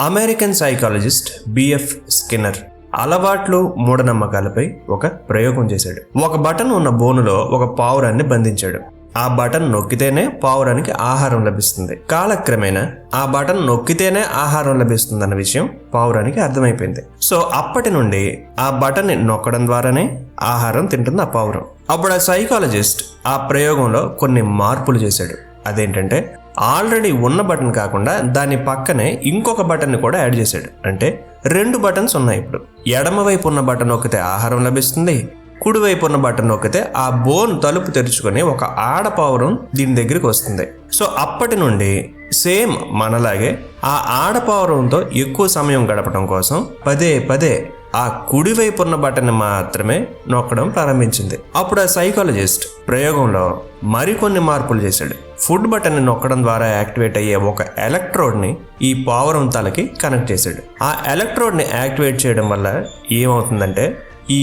American psychologist BF Skinner అలవాట్లు మూఢనమ్మకాలపై ఒక ప్రయోగం చేశాడు. ఒక బటన్ ఉన్న బోనులో ఒక పావురాన్ని బంధించాడు. ఆ బటన్ నొక్కితేనే పావురానికి ఆహారం లభిస్తుంది. కాలక్రమేణా ఆ బటన్ నొక్కితేనే ఆహారం లభిస్తుందన్న విషయం పావురానికి అర్థమైపోయింది. సో అప్పటి నుండి ఆ బటన్ని నొక్కడం ద్వారానే ఆహారం తింటుంది ఆ పావురం. అప్పుడు ఆ సైకాలజిస్ట్ ఆ ప్రయోగంలో కొన్ని మార్పులు చేశాడు. అదేంటంటే ఆల్రెడీ ఉన్న బటన్ కాకుండా దాని పక్కనే ఇంకొక బటన్ కూడా యాడ్ చేశాడు. అంటే రెండు బటన్స్ ఉన్నాయి ఇప్పుడు. ఎడమ వైపు ఉన్న బటన్ నొక్కితే ఆహారం లభిస్తుంది కుడివైపు ఉన్న బటన్ నొక్కితే ఆ బోన్ తలుపు తెరుచుకొని ఒక ఆడపావురం దీని దగ్గరికి వస్తుంది. సో అప్పటి నుండి సేమ్ మనలాగే ఆ ఆడపావురంతో ఎక్కువ సమయం గడపడం కోసం పదే పదే ఆ కుడివైపు ఉన్న బటన్ మాత్రమే నొక్కడం ప్రారంభించింది. అప్పుడు ఆ సైకాలజిస్ట్ ప్రయోగంలో మరికొన్ని మార్పులు చేశాడు. ఫుడ్ బటన్ నొక్కడం ద్వారా యాక్టివేట్ అయ్యే ఒక ఎలక్ట్రోడ్ని ఈ పావురం తలకి కనెక్ట్ చేశాడు. ఆ ఎలక్ట్రోడ్ని యాక్టివేట్ చేయడం వల్ల ఏమవుతుందంటే ఈ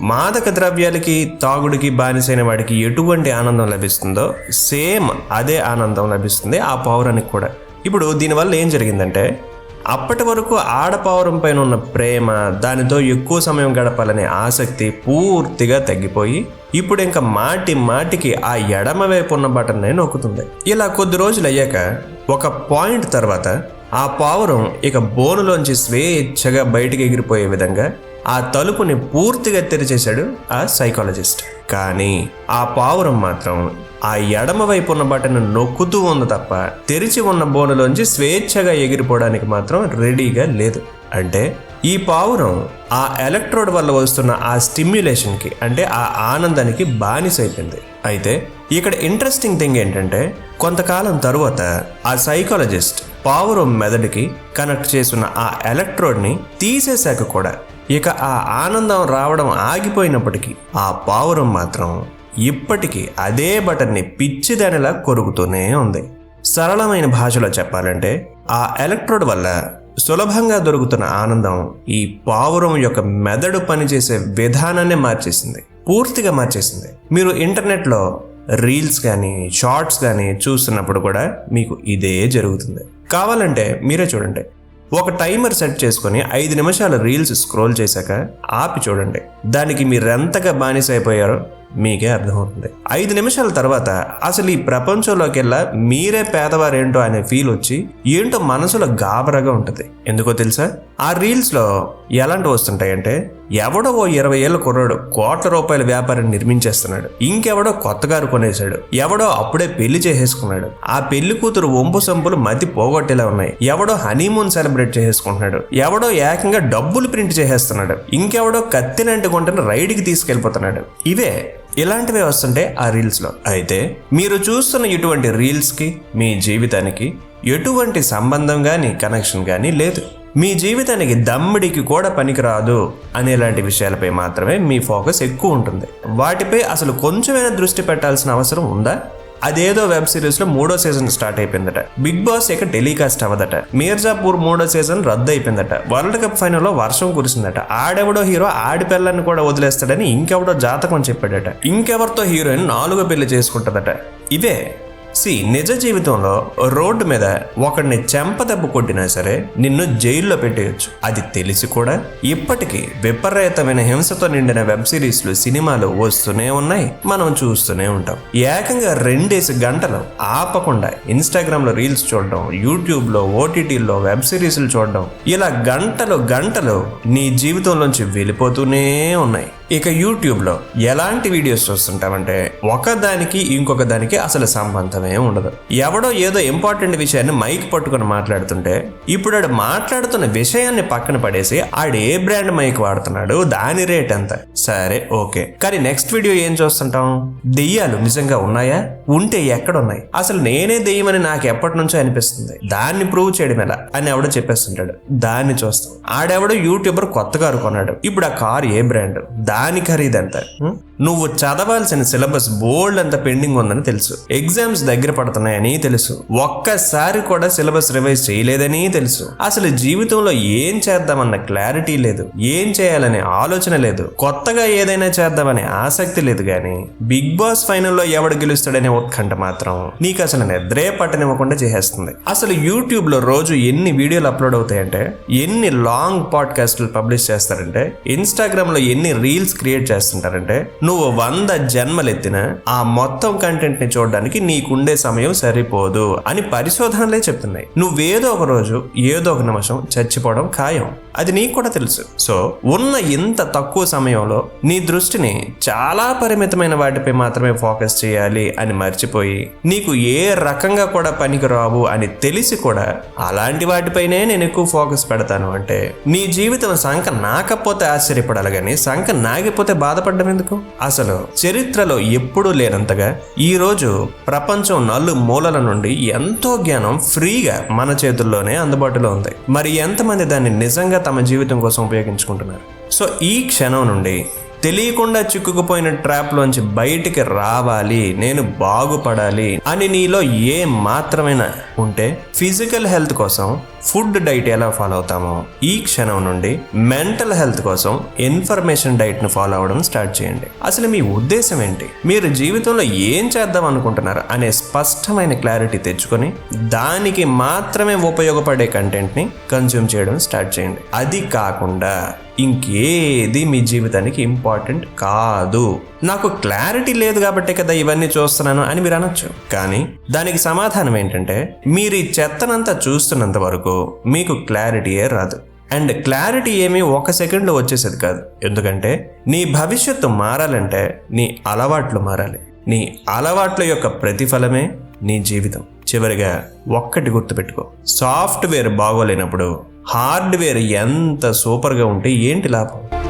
మాదక ద్రవ్యాలకి తాగుడికి బానిసైన వాడికి ఎటువంటి ఆనందం లభిస్తుందో సేమ్ అదే ఆనందం లభిస్తుంది ఆ పౌరానికి కూడా. ఇప్పుడు దీనివల్ల ఏం జరిగిందంటే అప్పటి వరకు ఆడపావురం పైన ఉన్న ప్రేమ దానితో ఎక్కువ సమయం గడపాలనే ఆసక్తి పూర్తిగా తగ్గిపోయి ఇప్పుడు ఇంకా మాటి మాటికి ఆ ఎడమ వైపు ఉన్న బటన్నే నొక్కుతుంది. ఇలా కొద్ది రోజులు అయ్యాక ఒక పాయింట్ తర్వాత ఆ పావురం ఇక బోనులోంచి స్వేచ్ఛగా బయటికి ఎగిరిపోయే విధంగా ఆ తలుపుని పూర్తిగా తెరిచేశాడు ఆ సైకాలజిస్ట్. కానీ ఆ పావురం మాత్రం ఆ ఎడమ వైపు ఉన్న బటన్ నొక్కుతూ ఉంది తప్ప తెరిచి ఉన్న బోనులోంచి స్వేచ్ఛగా ఎగిరిపోవడానికి మాత్రం రెడీగా లేదు. అంటే ఈ పావురం ఆ ఎలక్ట్రోడ్ వల్ల వస్తున్న ఆ స్టిమ్యులేషన్కి అంటే ఆ ఆనందానికి బానిసైపోయింది అయితే ఇక్కడ ఇంట్రెస్టింగ్ థింగ్ ఏంటంటే కొంతకాలం తరువాత ఆ సైకాలజిస్ట్ పావురం మెదడుకి కనెక్ట్ చేసిన ఆ ఎలక్ట్రోడ్ని తీసేశాక కూడా ఇక ఆ ఆనందం రావడం ఆగిపోయినప్పటికీ ఆ పావురం మాత్రం ఇప్పటికీ అదే బటన్ని పిచ్చిదానిలా కొరుకుతూనే ఉంది. సరళమైన భాషలో చెప్పాలంటే ఆ ఎలక్ట్రోడ్ వల్ల సులభంగా దొరుకుతున్న ఆనందం ఈ పావురం యొక్క మెదడు పనిచేసే విధానాన్ని మార్చేసింది. పూర్తిగా మార్చేసింది. మీరు ఇంటర్నెట్లో రీల్స్ కానీ షార్ట్స్ కానీ చూస్తున్నప్పుడు కూడా మీకు ఇదే జరుగుతుంది. కావాలంటే మీరే చూడండి. ఒక టైమర్ సెట్ చేసుకొని ఐదు నిమిషాల రీల్స్ స్క్రోల్ చేశాక ఆపి చూడండి. దానికి మీరెంతగా బానిస అయిపోయారో మీకే అర్థమవుతుంది. ఐదు నిమిషాల తర్వాత అసలు ఈ ప్రపంచంలోకెల్లా మీరే పేదవారేంటో అనే ఫీల్ వచ్చి ఏంటో మనసులో గాబరాగా ఉంటుంది. ఎందుకో తెలుసా? ఆ రీల్స్లో ఎలాంటి వస్తుంటాయంటే ఎవడో ఓ ఇరవై ఏళ్ళ కుర్రాడు కోట్ల రూపాయల వ్యాపారం నిర్మించేస్తున్నాడు ఇంకెవడో కొత్తగారు కొనేశాడు ఎవడో అప్పుడే పెళ్ళి చేసేసుకున్నాడు. ఆ పెళ్ళి కూతురు ఒంపు సంపులు మతి పోగొట్టేలా ఉన్నాయి. ఎవడో హనీమూన్ సెలబ్రేట్ చేసేసుకుంటున్నాడు ఎవడో ఏకంగా డబ్బులు ప్రింట్ చేసేస్తున్నాడు ఇంకెవడో కత్తినంటి గుంటను రైడ్కి తీసుకెళ్ళిపోతున్నాడు. ఇవే ఇలాంటివే వస్తుంటే ఆ రీల్స్లో. అయితే మీరు చూస్తున్న ఇటువంటి రీల్స్కి మీ జీవితానికి ఎటువంటి సంబంధం కానీ కనెక్షన్ కానీ లేదు. మీ జీవితానికి దమ్మిడికి కూడా పనికిరాదు అనేలాంటి విషయాలపై మాత్రమే మీ ఫోకస్ ఎక్కువ ఉంటుంది. వాటిపై అసలు కొంచెమైనా దృష్టి పెట్టాల్సిన అవసరం ఉందా? అదేదో వెబ్ సిరీస్లో మూడో సీజన్ స్టార్ట్ అయిపోయిందట. బిగ్ బాస్ ఇక టెలికాస్ట్ అవ్వదట. మీర్జాపూర్ మూడో సీజన్ రద్దు అయిపోయిందట. వరల్డ్ కప్ ఫైనల్లో వర్షం కురిసిందట. ఆడెవడో హీరో ఆడిపిల్లని కూడా వదిలేస్తాడని ఇంకెవడో జాతకం చెప్పాడట. ఇంకెవరితో హీరోయిన్ నాలుగో పెళ్ళి చేసుకుంటుందట. ఇవే సి నిజ జీవితంలో రోడ్డు మీద ఒకడిని చెంపదెబ్బ కొట్టినా సరే నిన్ను జైల్లో పెట్టేయచ్చు. అది తెలిసి కూడా ఇప్పటికీ విపరీతమైన హింసతో నిండిన వెబ్ సిరీస్లు సినిమాలు వస్తూనే ఉన్నాయి. మనం చూస్తూనే ఉంటాం. ఏకంగా రెండేసి గంటలు ఆపకుండా ఇన్స్టాగ్రామ్లో రీల్స్ చూడడం యూట్యూబ్లో ఓటీటీల్లో వెబ్ సిరీస్లు చూడడం ఇలా గంటలు గంటలు నీ జీవితంలోంచి వెళ్ళిపోతూనే ఉన్నాయి. ఇక యూట్యూబ్లో ఎలాంటి వీడియోస్ చూస్తుంటామంటే ఒకదానికి ఇంకొక దానికి అసలు సంబంధమే ఉండదు. ఎవడో ఏదో ఇంపార్టెంట్ విషయాన్ని మైక్ పట్టుకొని మాట్లాడుతుంటే ఇప్పుడు ఆడు మాట్లాడుతున్న విషయాన్ని పక్కన పడేసి ఆడు ఏ బ్రాండ్ మైక్ వాడుతున్నాడు దాని రేట్ ఎంత? సరే ఓకే. కానీ నెక్స్ట్ వీడియో ఏం చూస్తుంటాం? దెయ్యాలు నిజంగా ఉన్నాయా? ఉంటే ఎక్కడున్నాయి? అసలు నేనే దెయ్యమని నాకు ఎప్పటి నుంచో అనిపిస్తుంది. దాన్ని ప్రూవ్ చేయడం ఎలా? అని ఎవడో చెప్పేస్తుంటాడు. దాన్ని చూస్తాం. ఆడెవడో యూట్యూబర్ కొత్త కారు కొన్నాడు. ఇప్పుడు ఆ కారు ఏ బ్రాండ్? దాని ಆನಿಕರಿದಂತೆ ಹ್ಞೂ నువ్వు చదవాల్సిన సిలబస్ బోల్డ్ అంత పెండింగ్ ఉందని తెలుసు. ఎగ్జామ్స్ దగ్గర పడుతున్నాయని తెలుసు. ఒక్కసారి కూడా సిలబస్ రివైజ్ చేయలేదని తెలుసు. అసలు జీవితంలో ఏం చేద్దామన్న క్లారిటీ లేదు. ఏం చేయాలనే ఆలోచన లేదు. కొత్తగా ఏదైనా చేద్దామనే ఆసక్తి లేదు కానీ బిగ్ బాస్ ఫైనల్లో ఎవడు గెలుస్తాడనే ఉత్కంఠ మాత్రం నీకు అసలు నిద్రే పట్టనివ్వకుండా చేసేస్తుంది. అసలు యూట్యూబ్లో రోజు ఎన్ని వీడియోలు అప్లోడ్ అవుతాయంటే ఎన్ని లాంగ్ పాడ్కాస్ట్లు పబ్లిష్ చేస్తారంటే ఇన్స్టాగ్రామ్లో ఎన్ని రీల్స్ క్రియేట్ చేస్తుంటారంటే నువ్వు నువ్వు వంద జన్మలెత్తిన ఆ మొత్తం కంటెంట్ని చూడడానికి నీకుండే సమయం సరిపోదు అని పరిశోధనలే చెప్తున్నాయి. నువ్వేదో ఒక రోజు ఏదో ఒక నిమిషం చచ్చిపోవడం ఖాయం. అది నీకు కూడా తెలుసు. సో ఉన్న ఇంత తక్కువ సమయంలో నీ దృష్టిని చాలా పరిమితమైన వాటిపై మాత్రమే ఫోకస్ చేయాలి అని మర్చిపోయి నీకు ఏ రకంగా కూడా పనికి రావు అని తెలిసి కూడా అలాంటి వాటిపైనే నేను ఎక్కువ ఫోకస్ పెడతాను అంటే నీ జీవితం సంఖ నాకపోతే ఆశ్చర్యపడాలి కానీ సంఖ నాగిపోతే బాధపడడం ఎందుకు? అసలు చరిత్రలో ఎప్పుడూ లేనంతగా ఈరోజు ప్రపంచం నలు మూలల నుండి ఎంతో జ్ఞానం ఫ్రీగా మన చేతుల్లోనే అందుబాటులో ఉంది. మరి ఎంతమంది దాన్ని నిజంగా తమ జీవితం కోసం ఉపయోగించుకుంటున్నారు? సో ఈ క్షణం నుండి తెలియకుండా చిక్కుకుపోయిన ట్రాప్లోంచి బయటికి రావాలి నేను బాగుపడాలి అని నీలో ఏ మాత్రమైనా ఉంటే ఫిజికల్ హెల్త్ కోసం ఫుడ్ డైట్ ఎలా ఫాలో అవుతామో ఈ క్షణం నుండి మెంటల్ హెల్త్ కోసం ఇన్ఫర్మేషన్ డైట్ను ఫాలో అవ్వడం స్టార్ట్ చేయండి. అసలు మీ ఉద్దేశం ఏంటి? మీరు జీవితంలో ఏం చేద్దాం అనుకుంటున్నారు అనే స్పష్టమైన క్లారిటీ తెచ్చుకొని దానికి మాత్రమే ఉపయోగపడే కంటెంట్ని కన్జ్యూమ్ చేయడం స్టార్ట్ చేయండి. అది కాకుండా ఇంకేది మీ జీవితానికి ఇంపార్టెంట్ కాదు. నాకు క్లారిటీ లేదు కాబట్టే కదా ఇవన్నీ చూస్తున్నాను అని మీరు అనొచ్చు. కానీ దానికి సమాధానం ఏంటంటే మీరు ఈ చెత్తనంతా చూస్తున్నంత వరకు మీకు క్లారిటీయే రాదు. అండ్ క్లారిటీ ఏమీ ఒక సెకండ్లో వచ్చేసేది కాదు. ఎందుకంటే నీ భవిష్యత్తు మారాలంటే నీ అలవాట్లు మారాలి. నీ అలవాట్ల యొక్క ప్రతిఫలమే నీ జీవితం. చివరిగా ఒక్కటి గుర్తుపెట్టుకో. సాఫ్ట్వేర్ బాగోలేనప్పుడు హార్డ్వేర్ ఎంత సూపర్గా ఉంటే ఏంటి లాభం?